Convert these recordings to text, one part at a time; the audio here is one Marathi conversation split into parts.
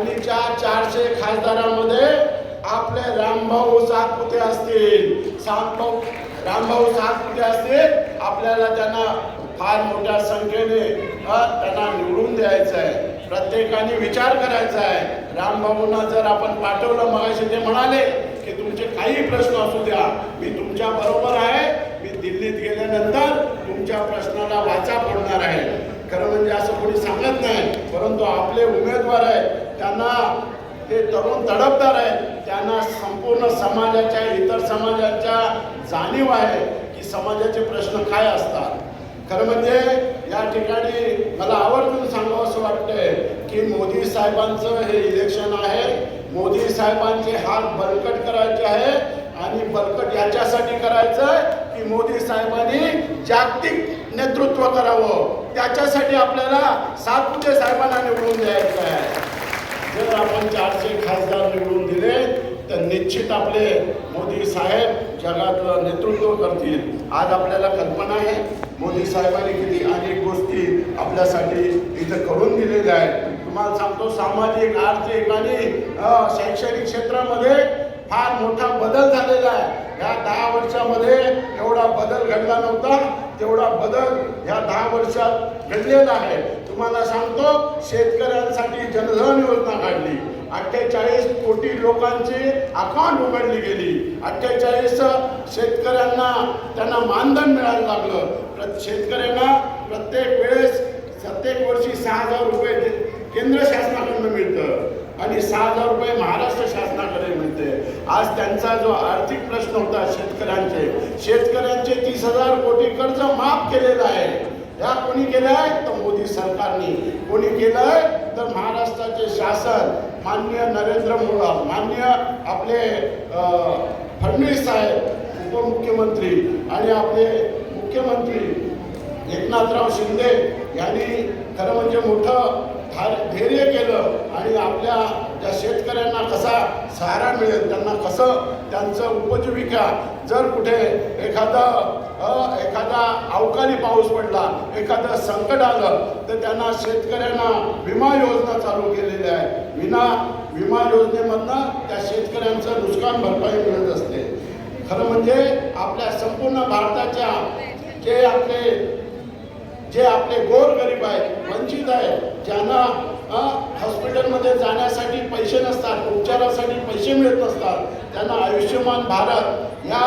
आणि चारशे खासदारांमध्ये आपले रामभाऊ सातपुते असतील. सातभाऊ रामभाऊ सातपुते असतील आपल्याला त्यांना फार मोठ्या संख्येने त्यांना निवडून द्यायचं आहे प्रत्येकाने विचार करायचा आहे रामभाऊंना जर आपण पाठवलं मगाशी ते म्हणाले की तुमचे काही प्रश्न असू द्या. मी तुमच्या बरोबर आहे. मी दिल्लीत गेल्यानंतर तुमच्या प्रश्नाला वाचा पडणार आहे. खरं म्हणजे असं कोणी सांगत नाही परंतु आपले उमेदवार आहेत त्यांना ते तरुण तडफदार आहेत. त्यांना संपूर्ण समाजाच्या इतर समाजाच्या जाणीव आहे की समाजाचे प्रश्न काय असतात. खरं म्हणजे या ठिकाणी मला आवर्जून सांगावं असं वाटतंय की मोदी साहेबांचं हे इलेक्शन आहे. मोदी साहेबांचे हात बळकट करायचे आहे आणि बळकट याच्यासाठी करायचं की मोदी साहेबांनी जागतिक नेतृत्व करावं. त्याच्यासाठी आपल्याला सातपुते साहेबांना निवडून द्यायचं आहे जर आपण चारशे खासदार निवडून दिले तर निश्चित आपले मोदी साहेब जगात नेतृत्व करतील. आज आपल्याला कल्पना आहे मोदी साहेबांनी किती अनेक गोष्टी आपल्यासाठी इथं करून दिलेल्या आहेत. तुम्हाला सांगतो सामाजिक आर्थिक आणि शैक्षणिक क्षेत्रामध्ये फार मोठा बदल झालेला आहे. या दहा वर्षामध्ये एवढा बदल घडला नव्हता तेवढा बदल या दहा वर्षात घडलेला आहे. तुम्हाला सांगतो शेतकऱ्यांसाठी जनधन योजना काढली. अठ्ठेचाळीस कोटी लोकांची अकाउंट उघडली गेली. अठ्ठेचाळीस शेतकऱ्यांना त्यांना मानधन मिळायला लागलं. शेतकऱ्यांना प्रत्येक वेळेस प्रत्येक वर्षी सहा हजार रुपये केंद्र शासनाकडून मिळतं आणि सहा हजार रुपये महाराष्ट्र शासनाकडे मिळते. आज त्यांचा जो आर्थिक प्रश्न होता शेतकऱ्यांचे शेतकऱ्यांचे तीस हजार कोटी कर्ज माफ केलेलं आहे. कोणी केलंय? तर मोदी सरकारने. कोणी केलंय? तर महाराष्ट्राचे शासन मान्य नरेंद्र मोदी मान्य आपले फडणवीस साहेब उपमुख्यमंत्री आणि आपले मुख्यमंत्री एकनाथराव शिंदे यांनी खरं म्हणजे मोठं धार- धैर्य केलं आणि आपल्या त्या शेतकऱ्यांना कसा सहारा मिळेल. त्यांना कसं त्यांचं उपजीविका जर कुठे एखादं एखादा अवकाळी पाऊस पडला एखादं संकट आलं तर त्यांना शेतकऱ्यांना विमा योजना चालू केलेली आहे. विना विमा योजनेमधनं त्या शेतकऱ्यांचं नुकसान भरपाई मिळत असते. खरं म्हणजे आपल्या संपूर्ण भारताच्या जे आपले जे आपले गोरगरीब आहेत वंचित आहेत ज्यांना हॉस्पिटलमध्ये जाण्यासाठी पैसे नसतात उपचारासाठी पैसे मिळत नसतात त्यांना आयुष्यमान भारत या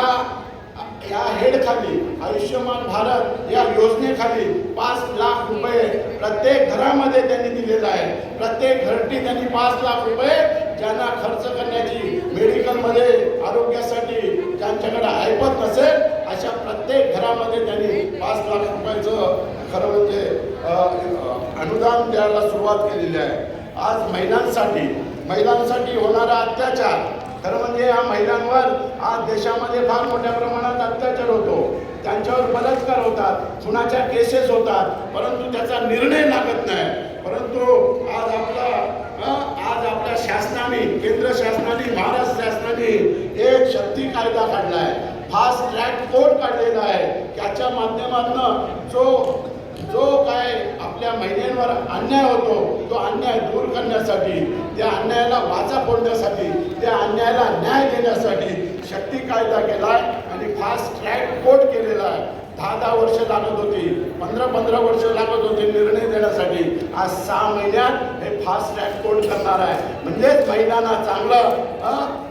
या हेडखाली आयुष्यमान भारत या योजनेखाली पाच लाख रुपये प्रत्येक घरामध्ये त्यांनी दिलेला आहे प्रत्येक घरटी त्यांनी पाच लाख रुपये ज्यांना खर्च करण्याची मेडिकलमध्ये आरोग्यासाठी ज्यांच्याकडे ऐपत नसेल अशा प्रत्येक घरामध्ये त्यांनी पाच लाख रुपयाचं खरं म्हणजे अनुदान द्यायला सुरुवात केलेली आहे. आज महिलांसाठी महिलांसाठी होणारा अत्याचार खरं म्हणजे या महिलांवर आज देशामध्ये फार मोठ्या प्रमाणात अत्याचार होतो. त्यांच्यावर बलात्कार होतात खुनाच्या केसेस होतात परंतु त्याचा निर्णय लागत नाही. परंतु आज आपला आज आपल्या शासनाने केंद्र शासनाने महाराष्ट्र शासनाने एक शक्ती कायदा काढला आहे. फास्ट ट्रॅक कोड काढलेला आहे? त्याच्या माध्यमातून जो जो काय आपल्या महिलांवर अन्याय होतो तो अन्याय दूर करण्यासाठी त्या अन्यायाला वाचा फोडण्यासाठी त्या अन्यायाला न्याय देण्यासाठी शक्ती कायदा आहे आणि फास्ट ट्रॅक कोर्ट केलेला आहे. दहा दहा वर्ष लागत होती पंधरा पंधरा वर्ष लागत होते निर्णय देण्यासाठी. आज सहा महिन्यात हे फास्ट ट्रॅक कोर्ट करणार आहे. म्हणजेच महिलांना चांगलं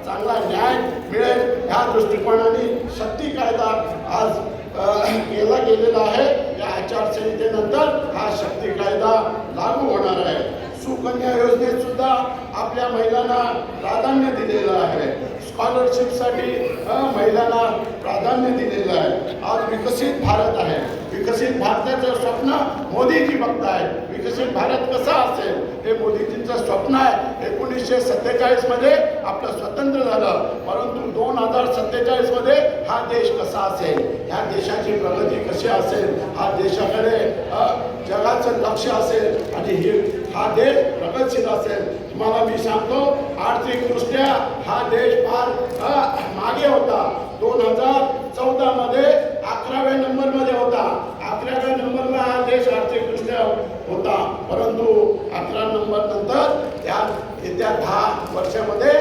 चांगला न्याय मिळेल ह्या दृष्टिकोनाने शक्ती कायदा आज केला गेलेला आहे. या आचारसंहितेनंतर हा शक्ती कायदा लागू होणार आहे. सुकन्या योजनेत सुद्धा आपल्या महिलांना प्राधान्य दिलेलं आहे. स्कॉलरशिपसाठी महिलांना प्राधान्य दिलेलं आहे. आज विकसित भारत आहे. विकसित भारताचं स्वप्न मोदीजी बघताय विकसित भारत कसा असेल हे मोदीजींचं स्वप्न आहे. एकोणीसशे सत्तेचाळीसमध्ये आपलं स्वतंत्र झालं. परंतु दोन हजार सत्तेचाळीसमध्ये हा देश कसा असेल? ह्या देशाची प्रगती कशी असेल? हा देशाकडे जगाचं लक्ष असेल? आणि ही हा देश प्रगतशील असेल? तुम्हाला मी सांगतो आर्थिकदृष्ट्या हा देश फार मागे होता. दोन हजार चौदा मध्ये अकराव्या नंबरमध्ये होता. अकराव्या नंबरला हा देश आर्थिकदृष्ट्या होता. परंतु अकरा नंबर नंतर त्या येत्या दहा वर्षामध्ये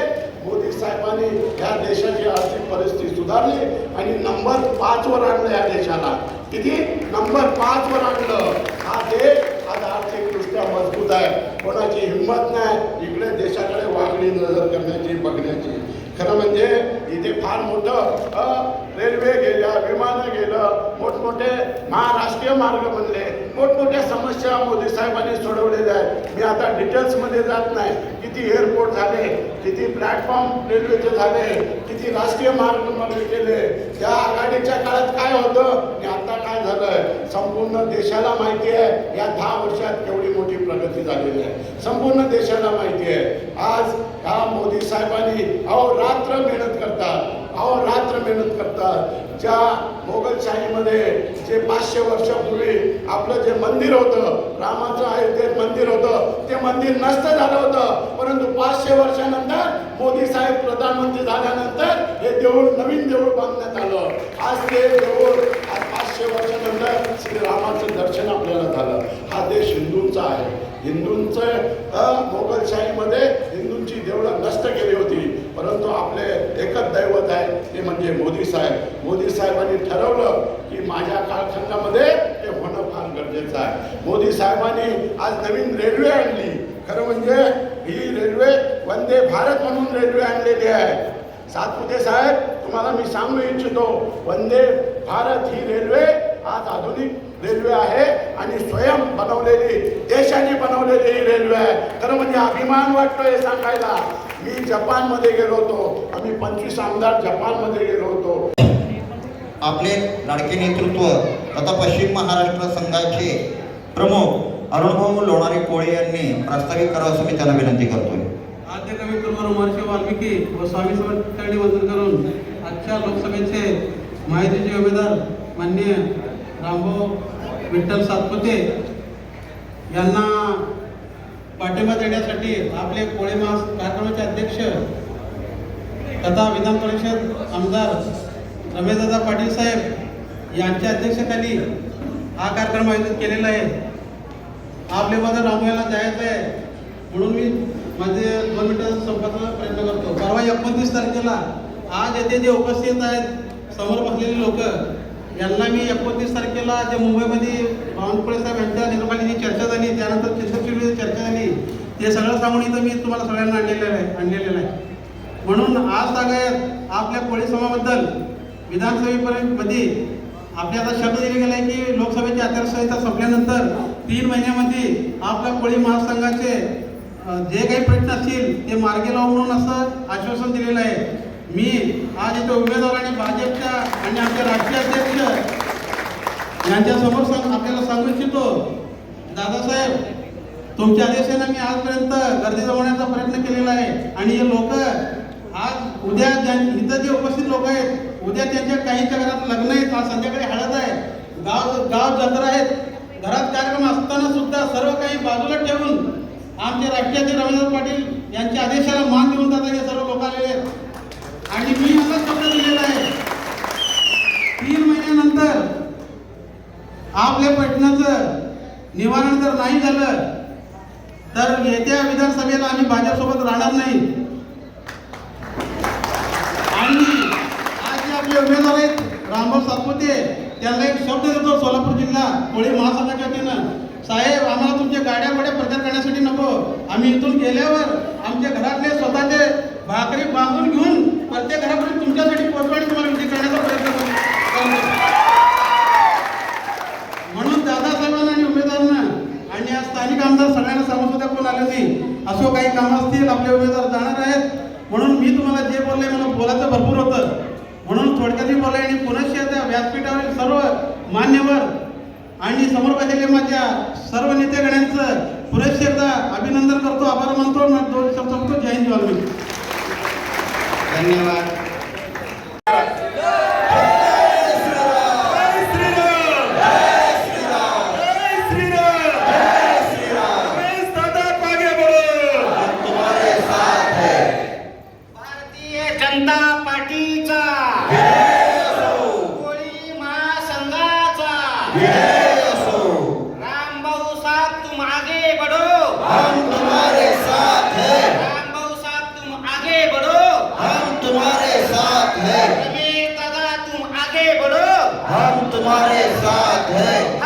मोदी साहेबांनी या देशाची आर्थिक परिस्थिती सुधारली आणि नंबर पाच वर आणलं या देशाला. किती? नंबर पाच वर आणलं. हा देश आज आर्थिकदृष्ट्या मजबूत आहे. कोणाची हिंमत नाही. इकडे देशाकडे वागणी नजर करण्याची बघण्याची. खरं म्हणजे इथे फार मोठं रेल्वे गेल्या विमानं गेलं मोठमोठे महाराष्ट्रीय मार्ग बनले. मोठमोठ्या समस्या मोदी साहेबांनी सोडवलेल्या आहेत. मी आता डिटेल्समध्ये जात नाही. किती एअरपोर्ट झाले किती प्लॅटफॉर्म रेल्वेचे झाले किती राष्ट्रीय मार्ग मार्ग केले. त्या आघाडीच्या काळात काय होतं? आणि आता काय झालंय? संपूर्ण देशाला माहिती आहे या दहा वर्षात केवढी मोठी प्रगती झालेली आहे. संपूर्ण देशाला माहिती आहे. आज ह्या मोदी साहेबांनी अहो रात मेहनत ज्या मोगलशाहीमध्ये जे पाचशे वर्षापूर्वी आपलं जे मंदिर होतं रामाचं ते मंदिर होतं ते मंदिर नष्ट झालं होतं. परंतु पाचशे वर्षानंतर मोदी साहेब प्रधानमंत्री झाल्यानंतर हे देऊळ नवीन देऊळ बांधण्यात आलं. आज ते देऊळ आज पाचशे वर्षानंतर श्रीरामाचं दर्शन आपल्याला झालं. हा देश हिंदूंचा आहे. हिंदू अ, मोगलशाहीमध्ये हिंदूंची देवळं नष्ट केली होती परंतु आपले एकच दैवत आहे ते म्हणजे मोदी साहेब मोदी साहेबांनी ठरवलं की माझ्या कालखंडामध्ये ते होणं फार आहे मोदी साहेबांनी आज नवीन रेल्वे आणली. खरं म्हणजे ही रेल्वे वंदे भारत म्हणून रेल्वे आणलेली आहे. सातपुते साहेब तुम्हाला मी सांगू इच्छितो. वंदे भारत ही रेल्वे आज आधुनिक रेल्वे आहे आणि स्वयं बनवलेली देशाने बनवलेली ही रेल्वे आहे. खरं म्हणजे अभिमान वाटतो हे सांगायला. मी जपानमध्ये गेलो होतो. आम्ही पंचवीस आमदार जपानमध्ये गेलो होतो. आपले लाडके नेतृत्व तथा पश्चिम महाराष्ट्र संघाचे प्रमुख अरुणभाऊ लोणारे कोळे यांनी प्रास्ताविक करावं असं मी त्यांना विनंती करतोय. आद्य कवी कुमार महर्षी वाल्मिकी व स्वामी समर्थांनी वंदन करून आजच्या लोकसभेचे माहितीचे उमेदवार मान्य रामभाऊ विठ्ठल सातपुते यांना पाठिंबा देण्यासाठी आपले कोळे महास कार्यक्रमाचे अध्यक्ष तथा विधान परिषद आमदार रमेशदादा पाटील साहेब यांच्या अध्यक्षतेखाली हा कार्यक्रम आयोजित केलेला आहे. आपले माझं रामोयाला जायचं आहे म्हणून मी माझे दोन मिनिटं संपवायचा प्रयत्न करतो. परवा एकोणतीस तारखेला आज येथे जे उपस्थित आहेत समोर बसलेले लोक यांना मी एकोणतीस तारखेला जे मुंबईमध्ये बावनकुळे साहेब यांच्या निर्माणी जी चर्चा झाली त्यानंतर चित्रशिवची चर्चा झाली ते सगळं सांगून इथं मी तुम्हाला सगळ्यांना आणलेलं आहे आणलेलं आहे. म्हणून आज सांगायत आपल्या कोळी समाबद्दल विधानसभेपर्यंत म्हणजे मध्ये आपल्या आता शब्द दिले गेला आहे की लोकसभेची आचारसंहिता संपल्यानंतर तीन महिन्यामध्ये आपल्या कोळी महासंघाचे जे काही प्रश्न असतील ते मार्गी लावून म्हणून असं आश्वासन दिलेलं आहे. मी आज इथे उमेदवार आणि भाजपच्या आणि आमचे राष्ट्रीय अध्यक्ष यांच्यासमोर सांग आपल्याला सांगू इच्छितो. दादासाहेब तुमच्या आदेशाने मी आजपर्यंत गर्दी जमवण्याचा प्रयत्न केलेला आहे. आणि हे लोक आज उद्या ज्या इथं जे उपस्थित लोक आहेत उद्या त्यांच्या काहीच्या घरात लग्न आहेत संध्याकाळी हळद आहे. गाव गाव जत्रा आहेत. घरात कार्यक्रम असताना सुद्धा सर्व काही बाजूला ठेवून आमचे राष्ट्रीय अध्यक्ष रवींद्र पाटील यांच्या आदेशाला मान देऊन जातात हे सर्व लोक आलेले आहेत. आणि मी असा शब्द दिलेला आहे. तीन महिन्यानंतर आपल्या प्रश्नाचं निवारण जर नाही झालं तर येत्या विधानसभेला आम्ही भाजपसोबत राहणार नाही आणि आज जे उमेदवार आहेत. रामभाऊ सातपुते त्यांना एक शब्द देतो सोलापूर जिल्हा कोळी महासंघाच्या वतीनं साहेब आम्हाला तुमच्या गाड्या गोड्या प्रचार करण्यासाठी नको. आम्ही इथून गेल्यावर आमच्या घरातले स्वतःचे भाकरी बांधून घेऊन प्रत्येक घरापर्यंत तुमच्यासाठी पोहोचवा आणि तुम्हाला विधी करण्याचा प्रयत्न करतो. म्हणून दादासाहेबांना आणि उमेदवारांना आणि आज स्थानिक आमदार सगळ्यांना सांगून सुद्धा कोण आले नाही. असो काही कामं असतील आपले उमेदवार जाणार आहेत. म्हणून मी तुम्हाला जे बोलले मला बोलायचं भरपूर होतं. म्हणून थोडक्यात मी बोलले आणि पुनश्च त्या व्यासपीठावरील सर्व मान्यवर आणि समोर बसलेले माझ्या सर्व नेतेगण्यांचं पुरेशी एकदा अभिनंदन करतो आभार मानतो दोन शब्द जय हिंद धन्यवाद. साथ तुम आगे बढ़ो। हम तुम्हारे साथ हैं। राम भाऊ साहब तुम आगे बढ़ो। हम तुम्हारे साथ है। कबीर दादा तुम आगे बढ़ो। हम तुम्हारे साथ हैं।